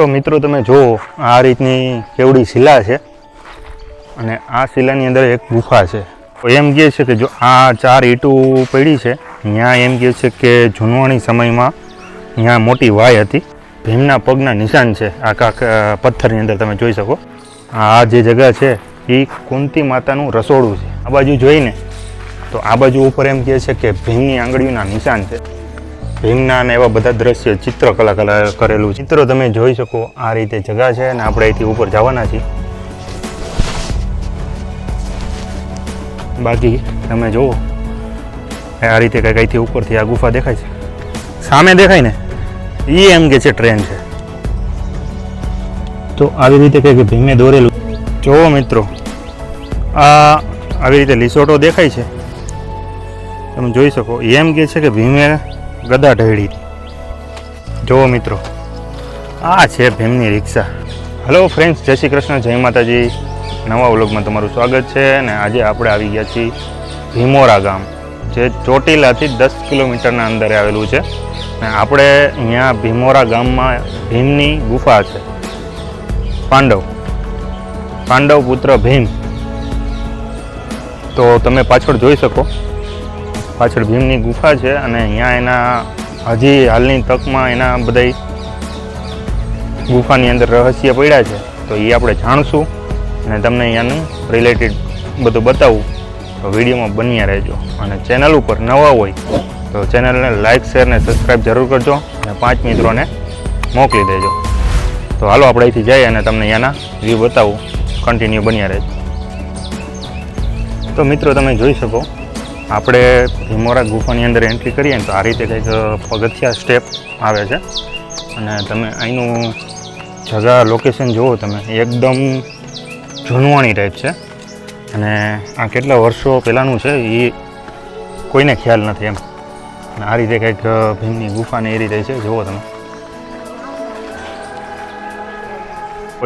તો મિત્રો તમે જુઓ, આ રીતની કેવડી શિલા છે અને આ શિલાની અંદર એક ગુફા છે. તો એમ કહે છે કે જો આ ચાર ઈંટું પડી છે ત્યાં એમ કહે છે કે જૂનવાણી સમયમાં ત્યાં મોટી વાય હતી. ભીમના પગના નિશાન છે, આ કાક પથ્થરની અંદર તમે જોઈ શકો. આ જે જગ્યા છે, એ કુંતી માતાનું રસોડું છે. આ બાજુ જોઈને, તો આ બાજુ ઉપર એમ કહે છે કે ભીમની આંગળીઓના નિશાન છે. ભીમના ને એવા બધા દ્રશ્ય ચિત્રકલા કલા કરેલું. ચિત્ર તમે જોઈ શકો, આ રીતે જગા છે અને આપણે અહીંથી ઉપર જવાના છીએ. બાકી તમે જુઓ આ રીતે કંઈક અહીંથી ઉપરથી આ ગુફા દેખાય છે. સામે દેખાય ને? એ એમ કે છે ટ્રેન છે. તો આવી રીતે કંઈક ભીમે દોરેલું. જુઓ મિત્રો, આ આવી રીતે લીસોટો દેખાય છે. તમે જોઈ શકો એમ કે છે કે ભીમે ગદા ઢળી જુઓ મિત્રો, આ છે ભીમની રિક્ષા. હલો ફ્રેન્ડ્સ જય શ્રી કૃષ્ણ, જય માતાજી. નવા વ્લોગમાં તમારું સ્વાગત છે અને આજે આપણે આવી ગયા છીએ ભીમોરા ગામ, જે ચોટીલાથી દસ કિલોમીટરના અંદરે આવેલું છે. અને આપણે અહીંયા ભીમોરા ગામમાં ભીમની ગુફા છે. પાંડવ પાંડવ પુત્ર ભીમ. તો તમે પાછળ જોઈ શકો પાછળ ભીમની ગુફા છે અને અહીંયા એના હજી હાલની તકમાં એના બધા ગુફાની અંદર રહસ્ય પડ્યા છે. તો એ આપણે જાણશું અને તમને અહીંયાનું રિલેટેડ બધું બતાવું. તો વિડીયોમાં બન્યા રહેજો અને ચેનલ ઉપર નવા હોય તો ચેનલને લાઇક શેર ને સબસ્ક્રાઈબ જરૂર કરજો અને પાંચ મિત્રોને મોકલી દેજો. તો હાલો આપણે અહીંથી જઈએ અને તમને અહીંયાના વ્યૂ બતાવું. કન્ટિન્યુ બન્યા રહેજો. તો મિત્રો તમે જોઈ શકો આપણે ભીમોરા ગુફાની અંદર એન્ટ્રી કરીએ ને તો આ રીતે કંઈક પગથિયા સ્ટેપ આવે છે. અને તમે અહીંનું જગા લોકેશન જુઓ તમે, એકદમ જૂનવાણી ટાઈપ છે. અને આ કેટલા વર્ષો પહેલાંનું છે, એ કોઈને ખ્યાલ નથી એમ. અને આ રીતે કંઈક ભીમની ગુફાને એ રીતે છે, જુઓ તમે.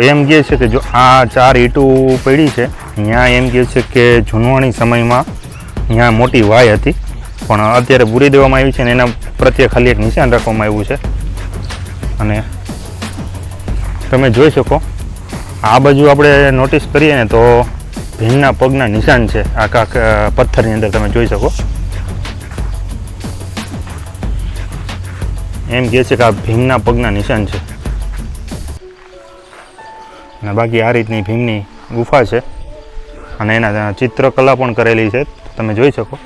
એમ કહે છે કે જો આ ચાર ઈંટું પડી છે ત્યાં એમ કહે છે કે જૂનવાણી સમયમાં ત્યાં મોટી વાય હતી. પણ અત્યારે પૂરી દેવામાં આવી છે ને એના પ્રત્યે ખાલી એક નિશાન રાખવામાં આવ્યું છે. અને તમે જોઈ શકો, આ બાજુ આપણે નોટિસ કરીએ ને તો ભીમના પગના નિશાન છે. આ કાક પથ્થરની અંદર તમે જોઈ શકો. એમ કહે છે કે આ ભીમના પગના નિશાન છે. અને બાકી આ રીતની ભીમની ગુફા છે. અને એના ચિત્રકલા પણ કરેલી છે. તમે જોઈ શકો.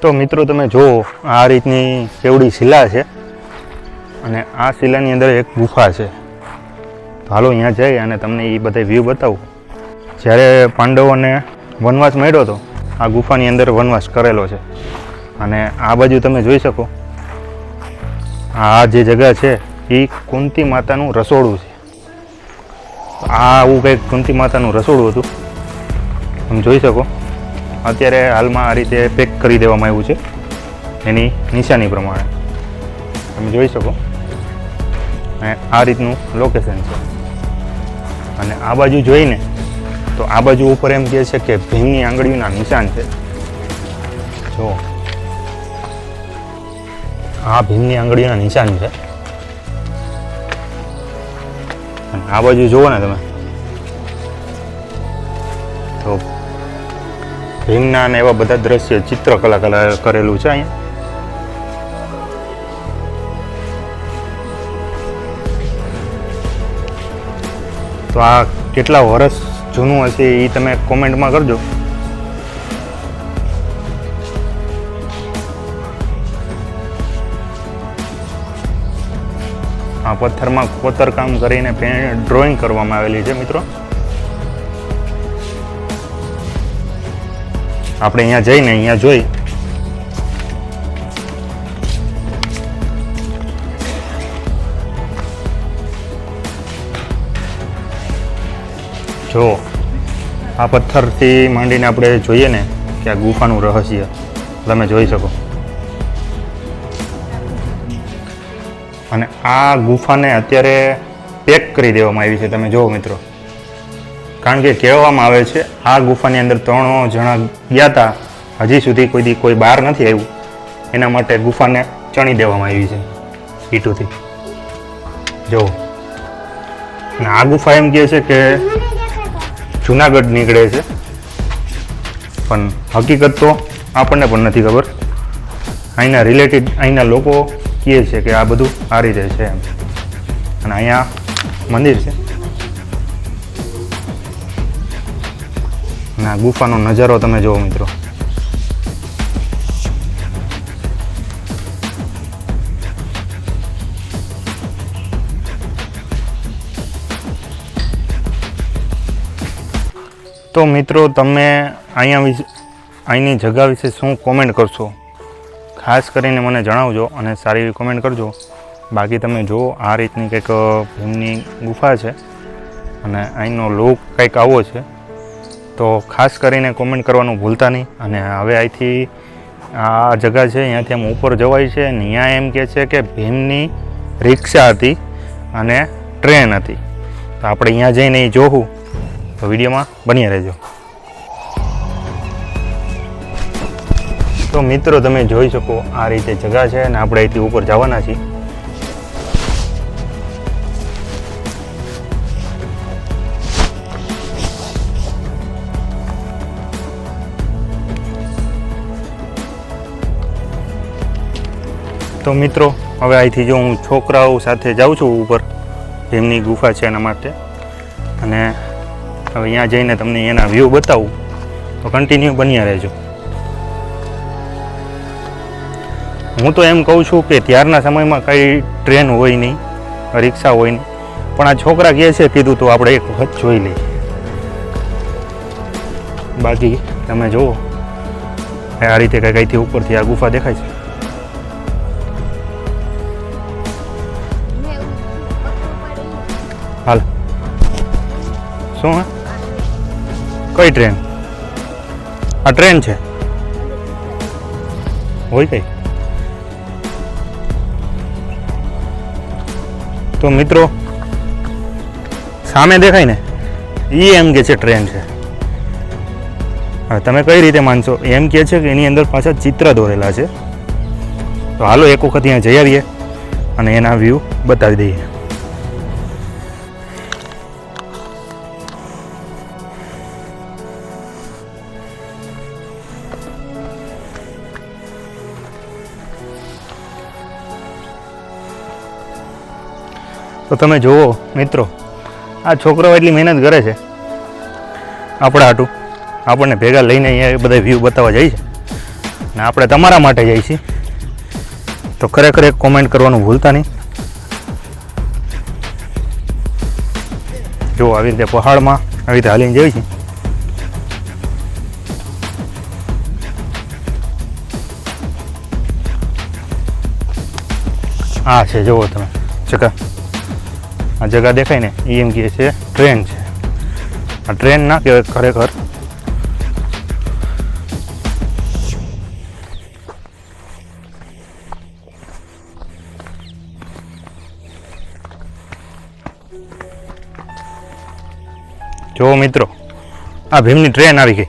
તો મિત્રો તમે જુઓ, આ રીતની કેવડી શિલા છે અને આ શિલાની અંદર એક ગુફા છે. તો હાલો અહીંયા જઈ અને તમને એ બધા વ્યૂ બતાવું. જ્યારે પાંડવોને વનવાસ મળ્યો હતો, આ ગુફાની અંદર વનવાસ કરેલો છે. અને આ બાજુ તમે જોઈ શકો, આ જે જગ્યા છે, એ કુંતી માતાનું રસોડું છે. આ આવું કંઈક કુંતી માતાનું રસોડું હતું. તમે જોઈ શકો. અત્યારે હાલમાં આ રીતે પેક કરી દેવામાં આવ્યું છે. એની નિશાની પ્રમાણે. તમે જોઈ શકો. અને આ રીતનું લોકેશન છે. અને આ બાજુ જોઈને તો આ બાજુ ઉપર એમ કહે છે કે ભીમની આંગળીઓના નિશાન છે. જો. આ ભીમની આંગળીઓના નિશાન છે. અને આ બાજુ જુઓ ને તમે. ભીમના ને એવા બધા દ્રશ્ય કલા કરેલું છે અહીંયા. તો આ કેટલા વર્ષ જૂનું હશે એ તમે કોમેન્ટમાં કરજો. આ પથ્થરમાં કોતરકામ કરીને ડ્રોઈંગ કરવામાં આવેલી છે મિત્રો. આપણે અહીંયા જઈને અહીંયા જોઈ. જો, આ પથ્થરથી માંડીને આપણે જોઈએ ને કે આ ગુફાનું રહસ્ય, તમે જોઈ શકો. અને આ ગુફાને અત્યારે પેક કરી દેવામાં આવી છે, તમે જુઓ મિત્રો. કારણ કે કહેવામાં આવે છે, આ ગુફાની અંદર ત્રણ જણા ગયા હતા હજી સુધી કોઈ દી કોઈ બહાર નથી આવ્યું. એના માટે ગુફાને ચણી દેવામાં આવી છે, ઈટુથી. જુઓ અને આ ગુફા એમ કહે છે કે જુનાગઢ નીકળે છે. પણ હકીકત તો આપણને પણ નથી ખબર. અહીંના રિલેટેડ અહીંના લોકો કહે છે કે આ બધું આ રીતે છે એમ. અને અહીંયા મંદિર છે. અને આ ગુફાનો નજારો તમે જુઓ મિત્રો. તો મિત્રો, તમે અહીંયા વિશે, અહીંની જગ્યા વિશે શું કોમેન્ટ કરશો? ખાસ કરીને મને જણાવજો અને સારી એવી કોમેન્ટ કરજો. બાકી તમે જુઓ, આ રીતની કંઈક ભીમની ગુફા છે અને અહીંનો લુક કંઈક આવો છે. તો ખાસ કરીને કોમેન્ટ કરવાનું ભૂલતા નહીં. અને હવે અહીંથી આ જગા છે, અહીંયાથી આમ ઉપર જવાય છે. અને અહીંયા એમ કહે છે કે ભીમની રિક્ષા હતી અને ટ્રેન હતી. તો આપણે અહીંયા જઈને એ જોવું તો વિડીયોમાં બની રહેજો. તો મિત્રો, તમે જોઈ શકો આ રીતે જગા છે અને આપણે અહીંથી ઉપર જવાના છીએ. તો મિત્રો, હવે અહીંથી જો હું છોકરાઓ સાથે જાઉં છું ઉપર, જેમની ગુફા છે એના માટે, અને હવે અહીંયા જઈને તમને એના વ્યૂ બતાવું, તો કન્ટિન્યુ બન્યા રહેજો. હું તો એમ કહું છું કે ત્યારના સમયમાં કંઈ ટ્રેન હોય નહીં, રિક્ષા હોય નહીં, પણ આ છોકરા કહે છે, કીધું તો આપણે એક વખત જોઈ લઈએ. બાકી તમે જુઓ, આ રીતે કંઈક અહીંથી ઉપરથી આ ગુફા દેખાય છે. શું કઈ ટ્રેન? આ ટ્રેન છે. હોય કઈ? તો મિત્રો, સામે દેખાય ને એ એમ કે છે ટ્રેન છે. હવે તમે કઈ રીતે માનશો? એમ કે છે કે એની અંદર પાછા ચિત્ર દોરેલા છે. તો હાલો એક વખત ત્યાં જઈ આવીએ અને એના વ્યૂ બતાવી દઈએ. તો તમે જુઓ, મિત્રો, આ છોકરો એટલી મહેનત કરે છે. આપણા હાટું, આપણને ભેગા લઈને અહીંયા બધા વ્યૂ બતાવવા જાય છે. ને આપણે તમારા માટે જઈએ છીએ. તો ખરેખર એક કોમેન્ટ કરવાનું ભૂલતા નહીં. જો આવી રીતે પહાડમાં આવી રીતે હાલીને જઈએ છીએ આ છે, જુઓ તમે જગા આ જગા દેખાય ને એ એમ કહે છે, ટ્રેન છે. આ ટ્રેન ના કહેવાય ખરેખર. જો મિત્રો, આ ભીમની ટ્રેન આવી ગઈ.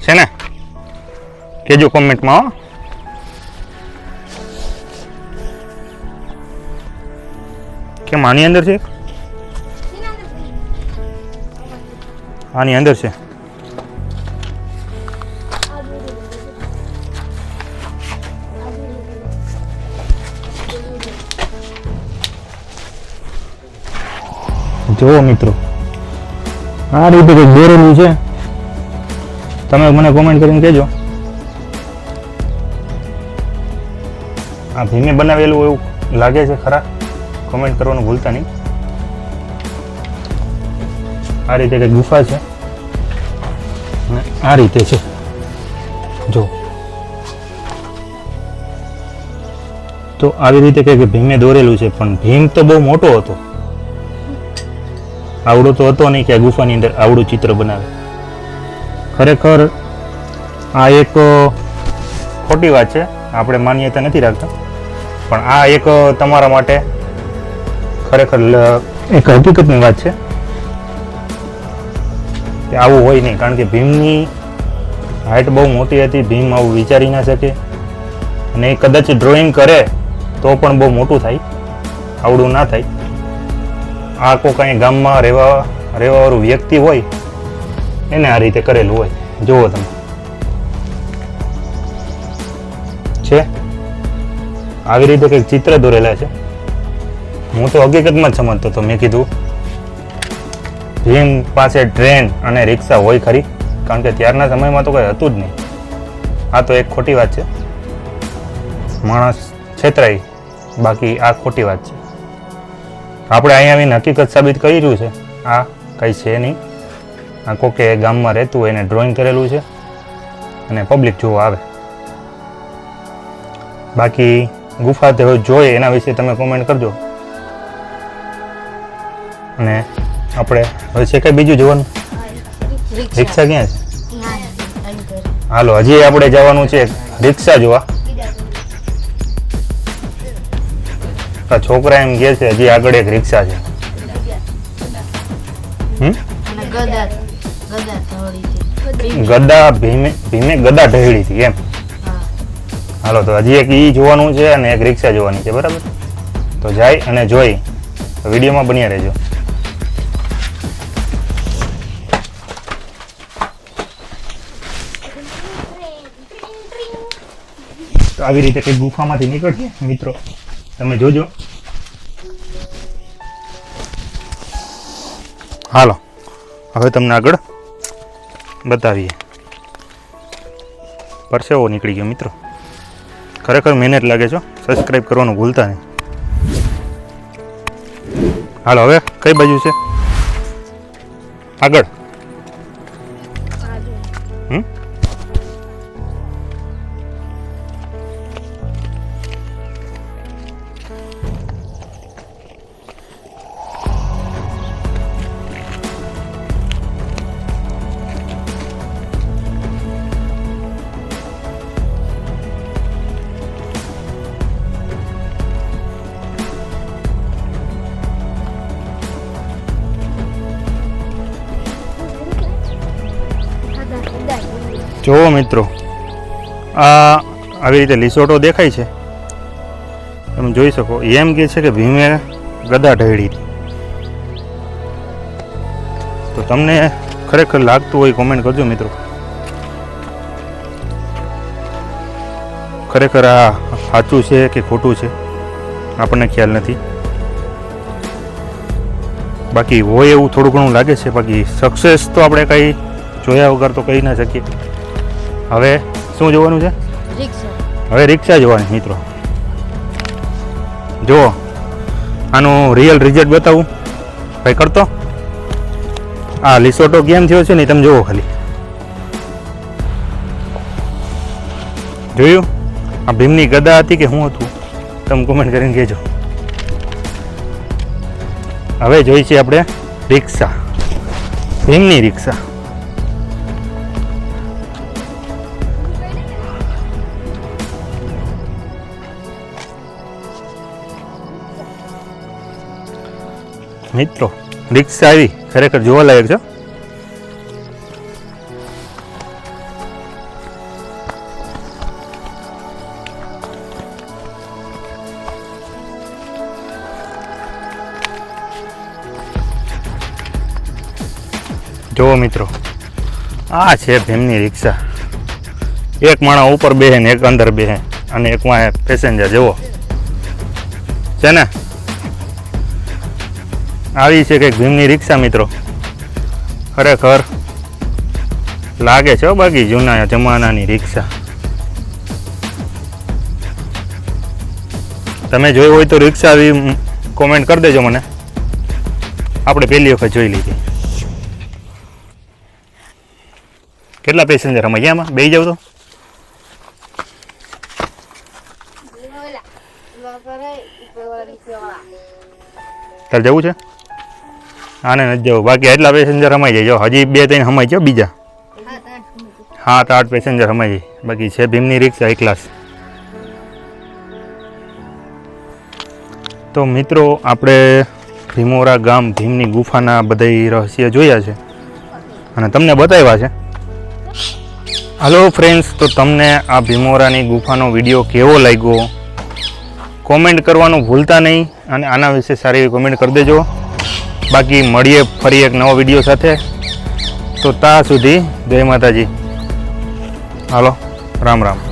છે ને? કેજો કોમેન્ટમાં કેમ આની અંદર છે? આની અંદર છે. જુઓ મિત્રો, આ રીતે કંઈક દોરેલું છે. તમે મને કોમેન્ટ કરીને કહેજો. આ ભીમે બનાવેલું એવું લાગે છે ખરા? કોમેન્ટ કરવાનું ભૂલતા નહીં. આ રીતે કંઈક ગુફા છે. આ રીતે છે. જો. તો આવી રીતે કંઈક ભીમે દોરેલું છે, પણ ભીમ તો બહુ મોટો હતો. આવડો તો હતો નહીં કે આ ગુફાની અંદર આવડું ચિત્ર બનાવે. ખરેખર આ એક ખોટી વાત છે. આપણે માન્યતા નથી રાખતા. પણ આ એક તમારા માટે ખરેખર એક હકીકતની વાત છે કે આવું હોય નહીં. કારણ કે ભીમની હાઇટ બહુ મોટી હતી, ભીમ આવું વિચારી ના શકે અને એ કદાચ ડ્રોઈંગ કરે તો પણ બહુ મોટું થાય, આવડું ના થાય. આ કોઈ કાંઈ ગામમાં રહેવા, રહેવાવાળું વ્યક્તિ હોય, એને આ રીતે કરેલું હોય. જુઓ તમે. છે? આવી રીતે કંઈક ચિત્ર દોરેલા છે. હું તો હકીકતમાં જ સમજતો હતો. મેં કીધું ભીમ પાસે ટ્રેન અને રિક્ષા હોય ખરી, કારણ કે ત્યારના સમયમાં તો કંઈ હતું જ નહીં. આ તો એક ખોટી વાત છે. માણસ છેતરાય, બાકી આ ખોટી વાત છે. આપણે અહીંયા આવીને હકીકત સાબિત કરી રહ્યું છે. આ કંઈ છે નહીં. આ કોકે ગામમાં રહેતું હોય એને ડ્રોઈંગ કરેલું છે અને પબ્લિક જોવા આવે. બાકી ગુફા તે જોઈએ એના વિશે તમે કોમેન્ટ કરજો. અને આપણે હવે છે કંઈ બીજું જોવાનું? રિક્ષા. ક્યાં છે? હાલો હજી આપણે જવાનું છે રિક્ષા જોવા. છોકરા એમ કે છે હજી આગળ એક રિક્ષા છે. ગદા છે. ભીમે ભીમે ગદા ઢહેડી હતી એમ. હાલો તો હજી એક ઈ જોવાનું છે અને એક રિક્ષા જોવાની છે બરાબર? તો જાય અને જોઈ. વિડીયોમાં બન્યા રહેજો. તો આવી રીતે કંઈક ગુફામાંથી નીકળીએ? મિત્રો, તમે જોજો. હાલો, હવે તમને આગળ બતાવીએ. પરસેવો નીકળી ગયો, મિત્રો. ખરેખર મહેનત લાગે છો સબસ્ક્રાઈબ કરવાનું ભૂલતા નહીં. હાલો, હવે કઈ બાજુ છે? આગળ. હમ? જુઓ મિત્રો, આ આવી રીતે લીસોટો દેખાય છે. તમે જોઈ શકો, એમ કે છે કે ભીમે ગદા ઢળી તો તમને ખરેખર લાગતું હોય કોમેન્ટ કરજો મિત્રો. ખરેખર આ સાચું છે કે ખોટું છે? આપણને ખ્યાલ નથી. બાકી હોય એવું થોડું ઘણું લાગે છે, બાકી સક્સેસ તો આપણે કંઈ જોયા વગર તો કહી ના શકીએ. હવે શું જોવાનું છે? હવે રિક્ષા જોવાની મિત્રો. જુઓ આનું રિયલ રિઝલ્ટ બતાવું. ભાઈ કરતો? આ લીસોટો કેમ થયો છે ને તમે જુઓ ખાલી. જોયું? આ ભીમની ગદા હતી કે શું હતું? તમે કોમેન્ટ કરીને કહેજો. હવે જોઈ છે આપણે રિક્ષા. ભીમની રિક્ષા. મિત્રો, રિક્ષા આવી. ખરેખર જોવા લાયક છે. જુઓ મિત્રો, આ છે ભીમની રિક્ષા. એક માણસ ઉપર બેહે ને એક અંદર બેહે અને એક વાંહે પેસેન્જર જુઓ. છે ને? આવી છે કંઈક ભીમની રિક્ષા મિત્રો. ખરેખર લાગે છે બાકી જૂના જમાનાની રિક્ષા. તમે જોઈ હોય તો રિક્ષા આવી કોમેન્ટ કરી દેજો મને. આપણે પહેલી વખત જોઈ લીધી. કેટલા પેસેન્જર અમે અહીંયામાં બે જાવ તો. તારે જવું છે? આને નથી જવું. બાકી એટલા પેસેન્જર હમાઈ જાય. જો હજી બે ત્રણ સમાઈ ગયો, બીજા. સાત, આઠ પેસેન્જર સમાઈ જાય બાકી છે ભીમની રિક્ષા એક ક્લાસ તો મિત્રો, આપણે ભીમોરા ગામ, ભીમની ગુફાના બધા રહસ્ય જોયા છે. અને તમને બતાવ્યા છે. હલો ફ્રેન્ડ્સ તો તમને આ ભીમોરાની ગુફાનો વીડિયો કેવો લાગ્યો? કોમેન્ટ કરવાનું ભૂલતા નહીં અને આના વિશે સારી એવી કોમેન્ટ કરી દેજો. બાકી મળીએ ફરી એક નવો વીડિયો સાથે. તો ત્યાં સુધી જય માતાજી. હાલો, રામ રામ.